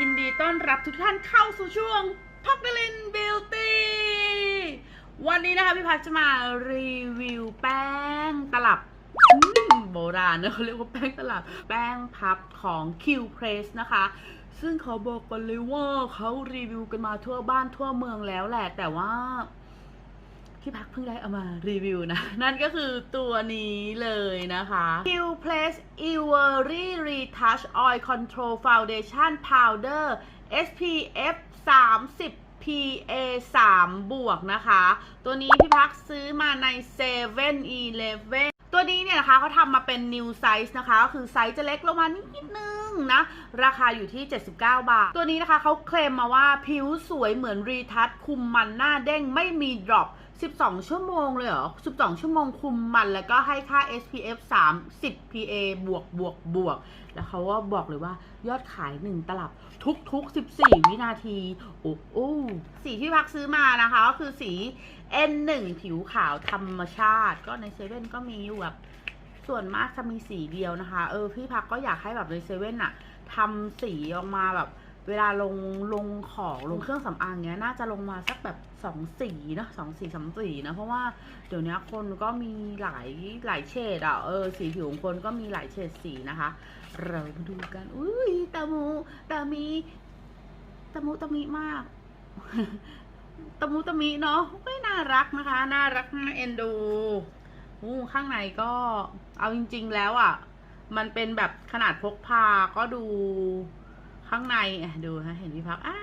ยินดีต้อนรับทุกท่านเข้าสู่ช่วงพักดลินบิวตี้วันนี้นะคะพี่พักจะมารีวิวแป้งตลับโบราณนะเขาเรียกว่าแป้งตลับแป้งพับของ Q Press นะคะ ซึ่งเขาบอกกันเลยว่าเขารีวิวกันมาทั่วบ้านทั่วเมืองแล้วแหละ แต่ว่า พี่พักเพิ่งได้เอามารีวิวนะ นั่นก็คือตัวนี้เลยนะคะ Q Place Ivory Retouch Oil Control Foundation Powder SPF 30 PA 3 บวกนะคะ ตัวนี้พี่พักซื้อมาใน7 e e 11ตัวนี้เนี่ยนะคะเขาทำมาเป็น new size นะคะ ก็คือไซส์จะเล็กลงมานิดนึงนะ ราคาอยู่ที่ 79 บาท ตัวนี้นะคะเขาเคลมมาว่าผิวสวยเหมือนรีทัชคุมมันหน้าเด้งไม่มี drop 12 ชั่วโมงเลยเหรอ 12 ชั่วโมงคุมมันแล้วก็ให้ค่า SPF 30 PA บวกบวกบวก แล้วเขาก็บอกเลยว่ายอดขาย 1 ตลับทุกๆ 14 วินาที โอ้โอ้สีที่พักซื้อมานะคะ ก็คือสี N1 ผิวขาวธรรมชาติ ก็ในเซเว่นก็มีอยู่แบบส่วนมากจะมีสีเดียวนะคะ เออ พี่พักก็อยากให้แบบในเซเว่นอะทำสีออกมาแบบ เวลาลงลงของลงเครื่องสำอางเนี้ยน่าจะลงมาสักแบบสองสีนะสองสีสามสีนะเพราะว่าเดี๋ยวนี้คนก็มีหลายหลายเฉดอะเออสีผิวของคนก็มีหลายเฉดสีนะคะ เรามาดูกันอุ้ยตามูตามีตามูตามีมากตะมุตะมิเนาะไม่น่ารักนะคะ น่ารักน่าเอ็นดูอู้ข้างในก็เอาจริง ๆ แล้วอะ่ะ มันเป็นแบบขนาดพกพาก็ดู ข้างในอะดูนะเห็นพี่พักอ่า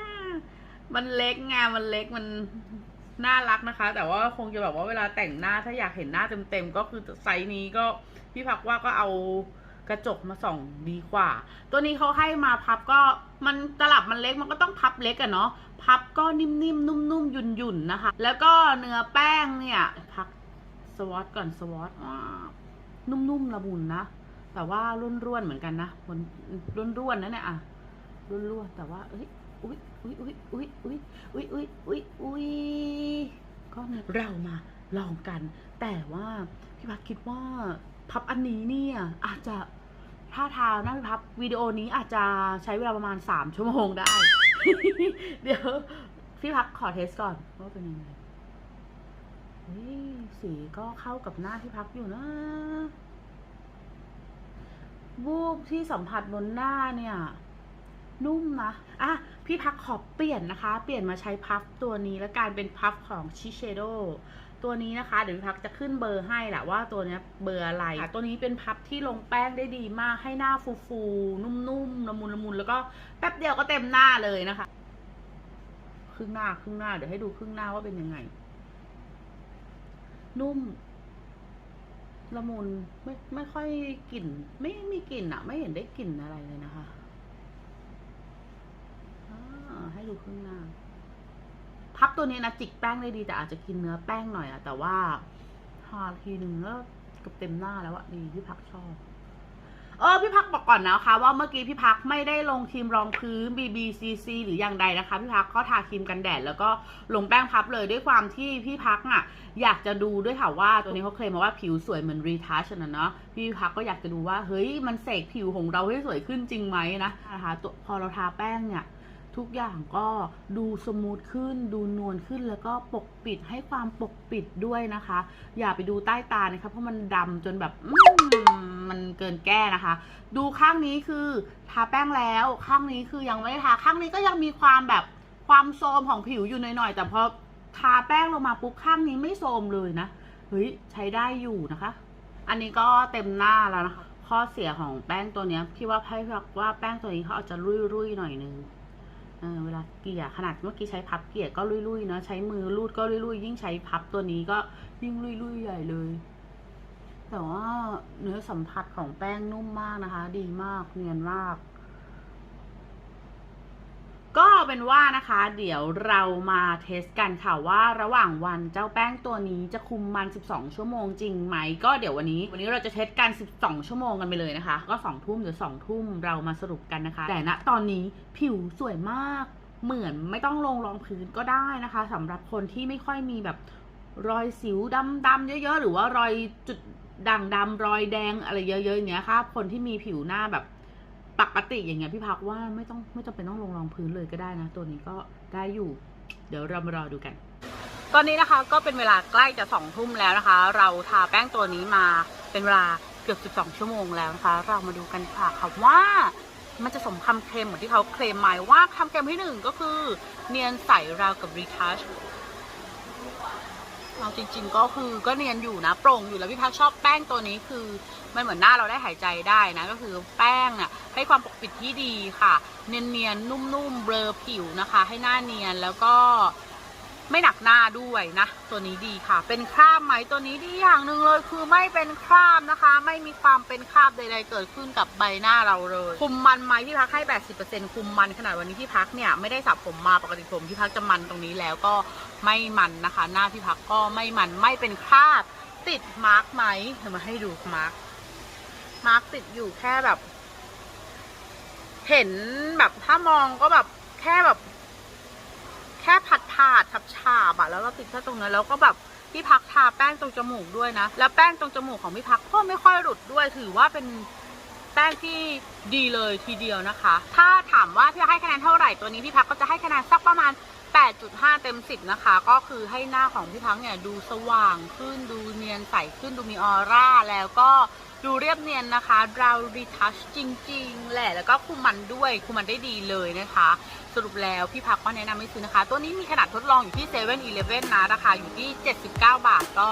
มันเล็กไงมันเล็กมันน่ารักนะคะ แต่ว่าคงจะแบบว่าเวลาแต่งหน้าถ้าอยากเห็นหน้าเต็มๆก็คือไซส์นี้ก็พี่พักว่าก็เอากระจกมาส่องดีกว่า ตัวนี้เขาให้มาพับก็มันตลับมันเล็กมันก็ต้องพับเล็กอะเนาะพับก็นิ่มๆนุ่มๆหยุ่นๆนะคะ แล้วก็เนื้อแป้งเนี่ย พักสวอตก่อนสวอตนุ่มๆละมุนนะแต่ว่าร่วนๆเหมือนกันนะมันร่วนๆนะเนี่ยอะ ร่วนๆแต่ว่าเอ้ยอุ้ยอุ้ยอุ้ยอุ้ยอุ้ยอุ้ยอุ้ยอุ้ยอุ้ยก็เรามาลองกัน แต่ว่าพี่พักคิดว่าพับอันนี้เนี่ยอาจจะถ้าทางนั่งพับวิดีโอนี้อาจจะใช้เวลาประมาณ 3 ชั่วโมงได้ เดี๋ยวพี่พักขอเทสก่อนว่าเป็นยังไงสีก็เข้ากับหน้าพี่พักอยู่นะวูบที่สัมผัสบนหน้าเนี่ย นุ่มนะอะพี่พักขอเปลี่ยนนะคะ เปลี่ยนมาใช้พัฟตัวนี้แล้วการเป็นพัฟของชิเชโดตัวนี้นะคะ เดี๋ยวพี่พักจะขึ้นเบอร์ให้แหละว่าตัวนี้เบอร์อะไร ตัวนี้เป็นพับที่ลงแป้งได้ดีมากให้หน้าฟูๆนุ่มๆละมุนละมุนแล้วก็แป๊บเดียวก็เต็มหน้าเลยนะคะ ครึ่งหน้าครึ่งหน้าเดี๋ยวให้ดูครึ่งหน้าว่าเป็นยังไง นุ่มละมุนไม่ไม่ค่อยกลิ่น ไม่มีกลิ่นอะไม่เห็นได้กลิ่นอะไรเลยนะคะ อให้ดูครึ่งหน้า พับตัวนี้นะจิกแป้งได้ดี แต่อาจจะกินเนื้อแป้งหน่อยอะแต่ว่าทาทีหนึ่งก็กับเต็มหน้าแล้วอะดีพี่พักชอบ เออพี่พักบอกก่อนนะคะ ว่าเมื่อกี้พี่พักไม่ได้ลงครีมรองพื้น BBCC หรืออย่างใดนะคะ พี่พักก็ทาครีมกันแดด แล้วก็ลงแป้งพับเลยด้วยความที่พี่พักอะอยากจะดูด้วยค่ะว่าตัวนี้เขาเคลมมาว่าผิวสวยเหมือนรีทัชนะเนาะพี่พักก็อยากจะดูว่าเฮ้ยมันเสกผิวของเราให้สวยขึ้นจริงไหมนะนะคะตัวพอเราทาแป้งเนี่ย ทุกอย่างก็ดูสมูทขึ้น ดูนวลขึ้นแล้วก็ปกปิดให้ความปกปิดด้วยนะคะ อย่าไปดูใต้ตานะคะเพราะมันดำจนแบบมันเกินแก้นะคะ ดูข้างนี้คือทาแป้งแล้วข้างนี้คือยังไม่ได้ทาข้างนี้ก็ยังมีความแบบความโทรมของผิวอยู่หน่อยๆแต่พอทาแป้งลงมาปุ๊บข้างนี้ไม่โทรมเลยนะเฮ้ยใช้ได้อยู่นะคะ อันนี้ก็เต็มหน้าแล้วนะคะข้อเสียของแป้งตัวนี้พี่ว่าให้ว่าแป้งตัวนี้เขาอาจจะรุ่ยๆหน่อยนึง เออเวลาเกลี่ยขนาดเมื่อกี้ใช้พับเกลี่ยก็ลุยๆเนาะใช้มือลูดก็ลุยๆยิ่งใช้พับตัวนี้ก็ยิ่งลุยๆใหญ่เลย แต่ว่าเนื้อสัมผัสของแป้งนุ่มมากนะคะ ดีมากเนียนมาก ก็ เป็นว่านะคะ เดี๋ยวเรามาเทสกันค่ะว่าระหว่างวันเจ้าแป้งตัวนี้จะคุมมัน 12 ชั่วโมงจริงไหม ก็เดี๋ยววันนี้ วันนี้เราจะเทสกัน 12 ชั่วโมงกันไปเลยนะคะ ก็2ทุ่มหรือ2ทุ่มเรามาสรุปกันนะคะ แต่ณตอนนี้ผิวสวยมาก เหมือนไม่ต้องลงรองพื้นก็ได้นะคะสำหรับคนที่ไม่ค่อยมีแบบรอยสิวดำๆเยอะๆ หรือว่ารอยจุดด่างดำรอยแดงอะไรเยอะๆอย่างเงี้ยค่ะ คนที่มีผิวหน้าแบบ ปกติอย่างเงี้ยพี่พักว่าไม่ต้องไม่จำเป็นต้องลงรองพื้นเลยก็ได้นะ ตัวนี้ก็ได้อยู่ เดี๋ยวเรามารอดูกัน ตอนนี้นะคะก็เป็นเวลาใกล้จะสองทุ่มแล้วนะคะ เราทาแป้งตัวนี้มาเป็นเวลาเกือบ 12 ชั่วโมงแล้วนะคะ เรามาดูกันค่ะค่ะว่ามันจะสมคำเคลมเหมือนที่เขาเคลมหมายว่าคำเคลมที่หนึ่งก็คือ เนียนใสราวกับรีทัช เราจริง ๆ ก็คือก็เนียนอยู่นะโปร่งอยู่แล้วพี่พักชอบแป้งตัวนี้คือมันเหมือนหน้าเราได้หายใจได้นะ ก็คือแป้งน่ะให้ความปกปิดที่ดีค่ะ เนียนๆนุ่มๆเบลอผิวนะคะ ให้หน้าเนียนแล้วก็ ไม่หนักหน้าด้วยนะ ตัวนี้ดีค่ะ เป็นคราบไหมตัวนี้ดีอย่างหนึ่งเลยคือไม่เป็นคราบนะคะ ไม่มีความเป็นคราบใด ๆ เกิดขึ้นกับใบหน้าเราเลย คุมมันไหมพี่พักให้ 80%คุมมันขนาดวันนี้พี่พักเนี่ยไม่ได้สระผมมาปกติผมพี่พักจะมันตรงนี้แล้วก็ไม่มันนะคะ หน้าพี่พักก็ไม่มันไม่เป็นคราบติดมาร์กไหมเดี๋ยวมาให้ดูมาร์กมาร์กติดอยู่แค่แบบ เห็นแบบถ้ามองก็แบบแค่แบบ แค่ผัด ผาดทับฉาบอะแล้วเราติดแค่ตรงนั้นแล้วก็แบบพี่พักทาแป้งตรงจมูกด้วยนะ แล้วแป้งตรงจมูกของพี่พักก็ไม่ค่อยหลุดด้วยถือว่าเป็นแป้งที่ดีเลยทีเดียวนะคะ ถ้าถามว่าพี่ให้คะแนนเท่าไหร่ตัวนี้พี่พักก็จะให้คะแนนสักประมาณ 8.5 เต็ม 10 นะคะ ก็คือให้หน้าของพี่พักเนี่ยดูสว่างขึ้นดูเนียนใสขึ้นดูมีออร่าแล้วก็ ดูเรียบเนียนนะคะเรารีทัชจริง ๆ แหละ แล้วก็คุมมันด้วย คุมมันได้ดีเลยนะคะ สรุปแล้วพี่พักก็แนะนำให้ซื้อนะคะ ตัวนี้มีขนาดทดลองอยู่ที่7 e เ e ่ e อนะ ราคาอยู่ที่ 79 บาท ก็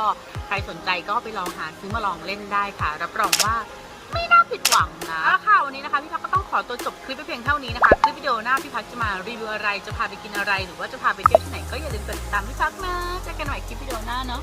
ใครสนใจก็ไปลองหาซื้อมาลองเล่นได้ค่ะ รับรองว่าไม่น่าผิดหวังนะเอาละค่ะวันนี้นะคะพี่พักก็ต้องขอตัวจบคลิปไปเพียงเท่านี้นะคะ คลิปวิดีโอหน้าพี่พักจะมารีวิวอะไร จะพาไปกินอะไร หรือว่าจะพาไปเที่ยวที่ไหนก็อย่าลืมกดติดตามพี่พักนะเจอกันใหม่คลิปวิดีโอหน้าเนาะ